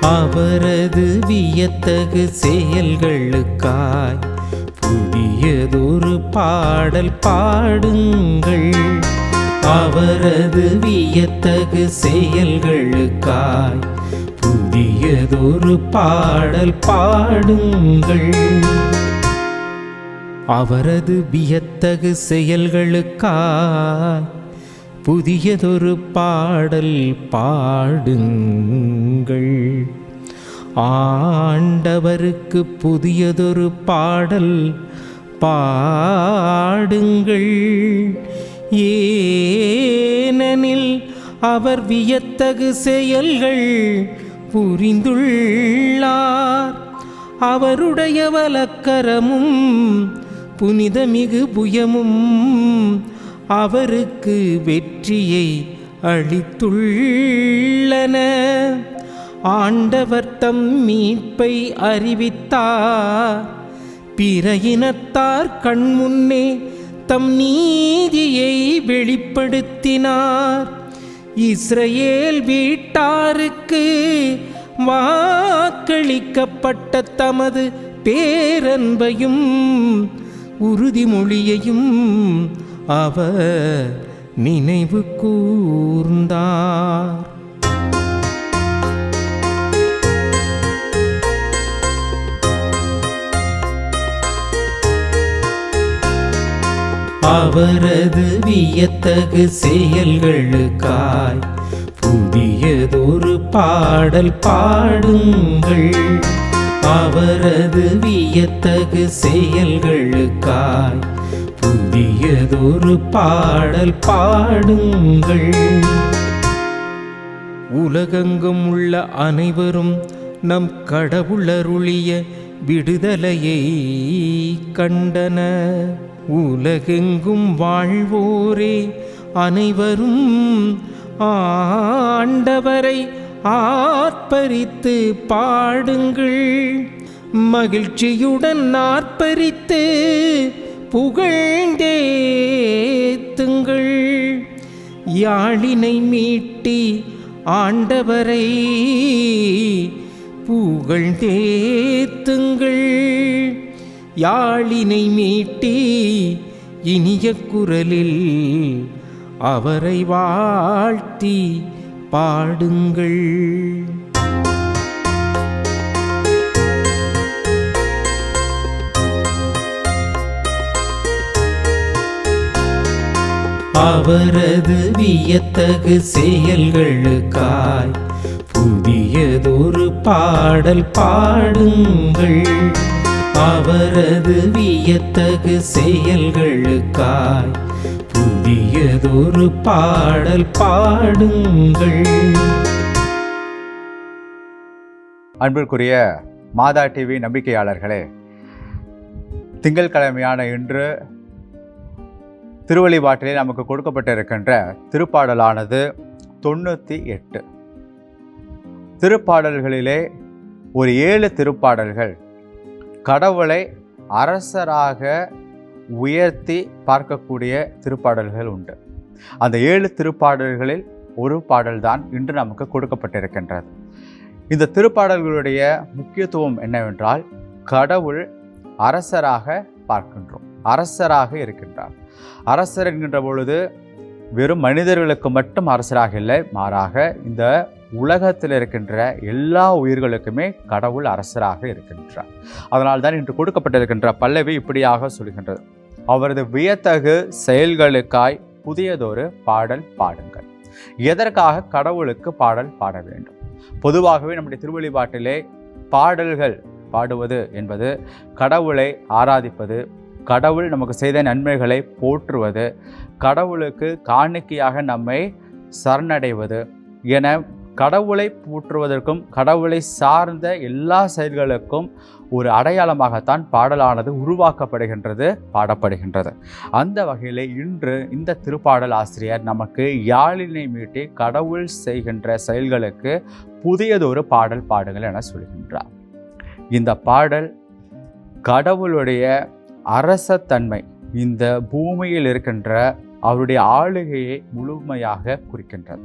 அவரது வியத்தகு செயல்களுக்காய் புதியதொரு பாடல் பாடுங்கள். அவரது வியத்தகு செயல்களுக்காய் புதியதொரு பாடல் பாடுங்கள். அவரது வியத்தகு செயல்களுக்காய் புதியதொரு பாடல் பாடுங்கள். ஆண்டவருக்கு புதியதொரு பாடல் பாடுங்கள். ஏனெனில் அவர் வியத்தகு செயல்கள் புரிந்துள்ளார். அவருடைய வலக்கரமும் புனிதமிகு புயமும் அவருக்கு வெற்றியை அளித்துள்ளன. ஆண்டவர் தம் மீட்பை அறிவித்தார். பிற இனத்தார் கண்முன்னே தம் நீதியை வெளிப்படுத்தினார். இஸ்ரேல் வீட்டாருக்கு வாக்களிக்கப்பட்ட தமது பேரன்பையும் உறுதிமொழியையும் அவர் நினைவு கூர்ந்தார். அவரது வியத்தகு செயல்களுக்காய் புதியதொரு பாடல் பாடுங்கள். அவரது வியத்தகு செயல்களுக்காய் புதியதொரு பாடல் பாடுங்கள். உலகெங்கும் உள்ள அனைவரும் நம் கடவுளருளிய விடுதலையை கண்டன. உலகெங்கும் வாழ்வோரே அனைவரும் ஆண்டவரை ஆர்ப்பரித்து பாடுங்கள். மகிழ்ச்சியுடன் ஆர்ப்பரித்து புகழ்ந்தேத்துங்கள் யாழினை மீட்டி ஆண்டவரை புகழ்ந்தேத்துங்கள் யாழினை மீட்டி இனிய குரலில் அவரை வாழ்த்தி பாடுங்கள். அவரது வியத்தகு செயல்களுக்காய் புதியதொரு பாடல் பாடுங்கள். அவரது வியத்தகு செயல்களுக்காய் புதியதொரு பாடல் பாடுங்கள். அன்பிற்குரிய மாதா டிவி நம்பிக்கையாளர்களே திங்கட்கிழமையான இன்று திருவழிபாட்டிலே நமக்கு கொடுக்கப்பட்டிருக்கின்ற திருப்பாடலானது தொண்ணூற்றி எட்டு. திருப்பாடல்களிலே ஒரு ஏழு திருப்பாடல்கள் கடவுளை அரசராக உயர்த்தி பார்க்கக்கூடிய திருப்பாடல்கள் உண்டு. அந்த ஏழு திருப்பாடல்களில் ஒரு பாடல்தான் இன்று நமக்கு கொடுக்கப்பட்டிருக்கின்றது. இந்த திருப்பாடல்களுடைய முக்கியத்துவம் என்னவென்றால் கடவுள் அரசராக பார்க்கின்றோம். அரசராக இருக்கின்றார். அரசர் என்கின்ற பொழுது வெறும் மனிதர்களுக்கு மட்டும் அரசராக இல்லை மாறாக இந்த உலகத்தில் இருக்கின்ற எல்லா உயிர்களுக்குமே கடவுள் அரசராக இருக்கின்றார். அதனால் தான் இன்று கொடுக்கப்பட்டிருக்கின்ற பல்லவி இப்படியாக சொல்கின்றது. அவரது வியத்தகு செயல்களுக்காய் புதியதொரு பாடல் பாடுங்கள். எதற்காக கடவுளுக்கு பாடல் பாட வேண்டும்? பொதுவாகவே நம்முடைய திருவழிபாட்டிலே பாடல்கள் பாடுவது என்பது கடவுளை ஆராதிப்பது கடவுள் நமக்கு செய்த நன்மைகளை போற்றுவது கடவுளுக்கு காணிக்கையாக நம்மை சரணடைவது. என கடவுளை போற்றுவதற்கும் கடவுளை சார்ந்த எல்லா செயல்களுக்கும் ஒரு அடையாளமாகத்தான் பாடலானது உருவாக்கப்படுகின்றது பாடப்படுகின்றது. அந்த வகையில் இன்று இந்த திருப்பாடல் ஆசிரியர் நமக்கு யாழினை மீட்டி கடவுள் செய்கின்ற செயல்களுக்கு புதியதொரு பாடல் பாடுங்கள் என சொல்கின்றார். இந்த பாடல் கடவுளுடைய அரசத்தன்மை. இந்த பூமியில் இருக்கின்ற அவருடைய ஆளுகையை முழுமையாக குறிக்கின்றது.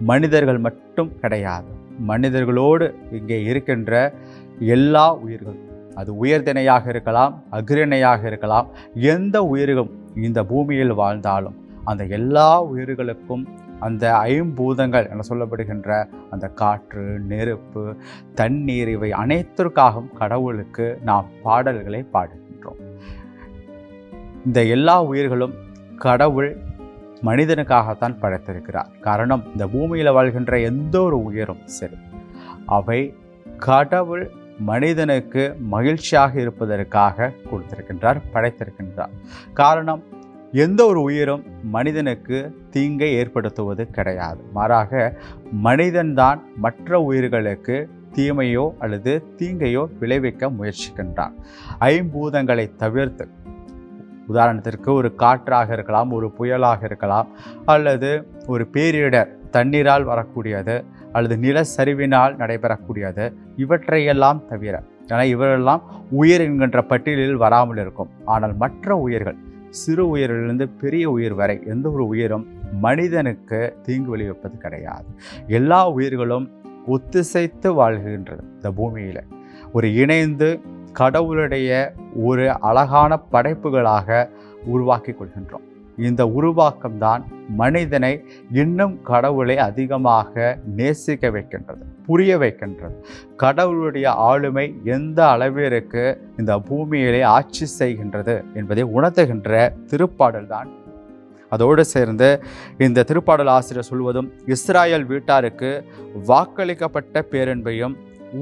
மனிதர்கள் மட்டும் கிடையாது. மனிதர்களோடு இங்கே இருக்கின்ற எல்லா உயிர்களும் அது உயர்திணையாக இருக்கலாம் அகிரணையாக இருக்கலாம் எந்த உயிர்களும் இந்த பூமியில் வாழ்ந்தாலும் அந்த எல்லா உயிர்களுக்கும் அந்த ஐம்பூதங்கள் என சொல்லப்படுகின்ற அந்த காற்று நெருப்பு தண்ணீர் இவை அனைத்திற்காகவும் கடவுளுக்கு நாம் பாடல்களை பாடு இந்த எல்லா உயிர்களும் கடவுள் மனிதனுக்காகத்தான் படைத்திருக்கிறார். காரணம் இந்த பூமியில் வாழ்கின்ற எந்த ஒரு உயிரும் சரி. அவை கடவுள் மனிதனுக்கு மகிழ்ச்சியாக இருப்பதற்காக கொடுத்திருக்கின்றார் படைத்திருக்கின்றார். காரணம் எந்த ஒரு உயிரும் மனிதனுக்கு தீங்கை ஏற்படுத்துவது கிடையாது. மாறாக மனிதன்தான் மற்ற உயிர்களுக்கு தீமையோ அல்லது தீங்கையோ விளைவிக்க முயற்சிக்கின்றான். ஐம்பூதங்களை தவிர்த்து உதாரணத்திற்கு ஒரு காற்றாக இருக்கலாம் ஒரு புயலாக இருக்கலாம் அல்லது ஒரு பேரிடர் தண்ணீரால் வரக்கூடியது அல்லது நிலச்சரிவினால் நடைபெறக்கூடியது இவற்றையெல்லாம் தவிர. ஏன்னா இவரெல்லாம் உயிர் என்கின்ற பட்டியலில் வராமல் இருக்கும். ஆனால் மற்ற உயிர்கள் சிறு உயிரிலிருந்து பெரிய உயிர் வரை எந்த ஒரு உயிரும் மனிதனுக்கு தீங்கு விளைவிப்பது கிடையாது. எல்லா உயிர்களும் ஒத்திசைத்து வாழ்கின்றது இந்த பூமியில். ஒரு இணைந்து கடவுளுடைய ஒரு அழகான படைப்புகளாக உருவாக்கி கொள்கின்றோம் இந்த உருவாக்கம்தான் மனிதனை இன்னும் கடவுளை அதிகமாக நேசிக்க வைக்கின்றது புரிய வைக்கின்றது. கடவுளுடைய ஆளுமை எந்த அளவிற்கு இந்த பூமியிலே ஆட்சி செய்கின்றது என்பதை உணர்த்துகின்ற திருப்பாடல் தான் அதோடு சேர்ந்து இந்த திருப்பாடல் ஆசிரியர் சொல்வதும் இஸ்ராயல் வீட்டாருக்கு வாக்களிக்கப்பட்ட பேரன்பையும்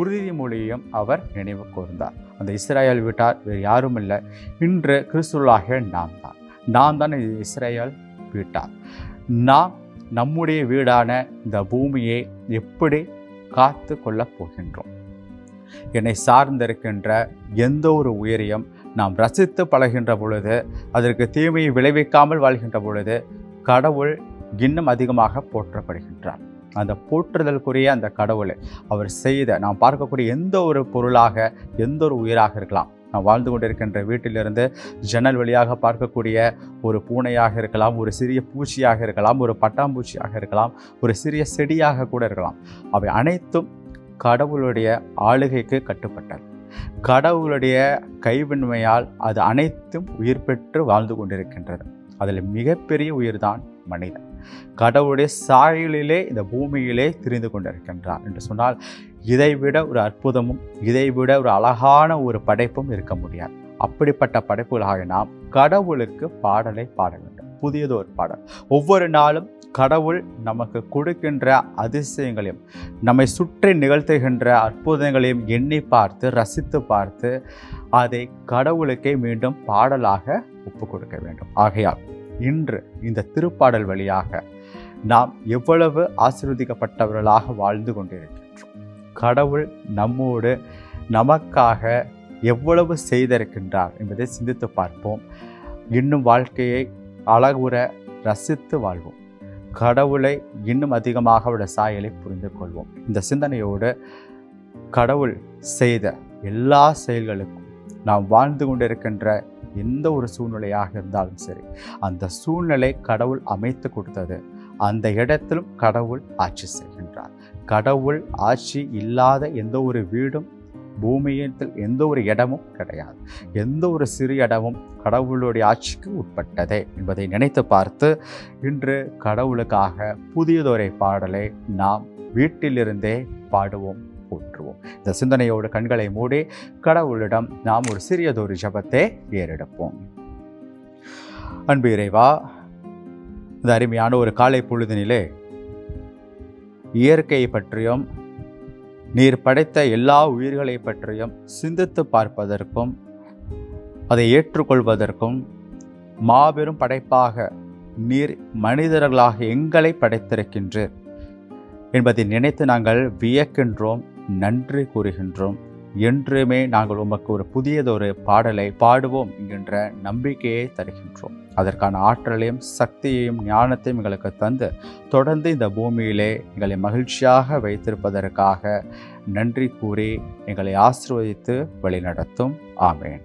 உறுதிமொழியையும் அவர் நினைவு கூர்ந்தார். அந்த இஸ்ரேல் வீட்டார் வேறு யாரும் இல்லை. இன்று கிறிஸ்துவலாக நாம் தான். நாம் தான் இஸ்ரேல் வீட்டார். நாம் நம்முடைய வீடான இந்த பூமியை எப்படி காத்து கொள்ளப் போகின்றோம்? என்னை சார்ந்திருக்கின்ற எந்த ஒரு உயிரையும் நாம் ரசித்து பழகின்ற பொழுது அதற்கு தீமையை விளைவிக்காமல் வாழ்கின்ற பொழுது கடவுள் இன்னும் அதிகமாக போற்றப்படுகின்றார். அந்த போற்றுதலுக்குரிய அந்த கடவுளை அவர் செய்த நாம் பார்க்கக்கூடிய எந்த ஒரு பொருளாக எந்த ஒரு உயிராக இருக்கலாம். நாம் வாழ்ந்து கொண்டிருக்கின்ற வீட்டிலிருந்து ஜன்னல் வழியாக பார்க்கக்கூடிய ஒரு பூனையாக இருக்கலாம் ஒரு சிறிய பூச்சியாக இருக்கலாம் ஒரு பட்டாம்பூச்சியாக இருக்கலாம் ஒரு சிறிய செடியாக கூட இருக்கலாம். அவை அனைத்தும் கடவுளுடைய ஆளுகைக்கு கட்டுப்பட்டது கடவுளுடைய கைவின்மையால் அது அனைத்தும் உயிர் பெற்று வாழ்ந்து கொண்டிருக்கின்றது. அதில் மிகப்பெரிய உயிர்தான் மனிதன். கடவுளுடைய சாயலிலே இந்த பூமியிலே திரிந்து கொண்டிருக்கின்றார் என்று சொன்னால் இதைவிட ஒரு அற்புதமும் இதைவிட ஒரு அழகான ஒரு படைப்பும் இருக்க முடியாது. அப்படிப்பட்ட படைப்புகளாக நாம் கடவுளுக்கு பாடலை பாட வேண்டும். புதியது ஒரு பாடல். ஒவ்வொரு நாளும் கடவுள் நமக்கு கொடுக்கின்ற அதிசயங்களையும் நம்மை சுற்றி நிகழ்த்துகின்ற அற்புதங்களையும் எண்ணி பார்த்து ரசித்து பார்த்து அதை கடவுளுக்கே மீண்டும் பாடலாக ஒப்பு கொடுக்க வேண்டும். ஆகையால் இன்று இந்த திருப்பாடல் வழியாக நாம் எவ்வளவு ஆசிர்வதிக்கப்பட்டவர்களாக வாழ்ந்து கொண்டிருக்கின்றோம். கடவுள் நம்மோடு நமக்காக எவ்வளவு செய்திருக்கின்றார் என்பதை சிந்தித்து பார்ப்போம். இன்னும் வாழ்க்கையை அழகுற ரசித்து வாழ்வோம். கடவுளை இன்னும் அதிகமாக அவருடைய சாயலை புரிந்து கொள்வோம். இந்த சிந்தனையோடு கடவுள் செய்த எல்லா செயல்களுக்கும் நாம் வாழ்ந்து கொண்டிருக்கின்ற எந்த ஒரு சூழ்நிலையாக இருந்தாலும் சரி அந்த சூழ்நிலை கடவுள் அமைத்து கொடுத்தது. அந்த இடத்திலும் கடவுள் ஆட்சி செய்கின்றார். கடவுள் ஆட்சி இல்லாத எந்த ஒரு வீடும் பூமியத்தில் எந்த ஒரு இடமும் கிடையாது. எந்த ஒரு சிறு இடமும் கடவுளுடைய ஆட்சிக்கு உட்பட்டதே என்பதை நினைத்து பார்த்து இன்று கடவுளுக்காக புதியதொரு பாடலை நாம் வீட்டிலிருந்தே பாடுவோம். போற்றுவோம். இந்த சிந்தனையோடு கண்களை மூடி கடவுளிடம் நாம் ஒரு சிறியதொரு ஜபத்தை ஏறெடுப்போம். அன்பு இறைவா இந்த அருமையான ஒரு காலை பொழுதினிலே இயற்கையை பற்றியும் நீர் படைத்த எல்லா உயிர்களை பற்றியும் சிந்தித்து பார்ப்பதற்கும் அதை ஏற்றுக்கொள்வதற்கும் மாபெரும் படைப்பாக நீர் மனிதர்களாக எங்களை படைத்திருக்கின்றீர் என்பதை நினைத்து நாங்கள் வியக்கின்றோம். நன்றி கூறுகின்றோம். என்றுமே நாங்கள் உமக்கு ஒரு புதியதொரு பாடலை பாடுவோம் என்கின்ற நம்பிக்கையை தருகின்றோம். அதற்கான ஆற்றலையும் சக்தியையும் ஞானத்தையும் எங்களுக்கு தந்து தொடர்ந்து இந்த பூமியிலே எங்களை மகிழ்ச்சியாக வைத்திருப்பதற்காக நன்றி கூறி எங்களை ஆசிர்வதித்து வழிநடத்தும். ஆமேன்.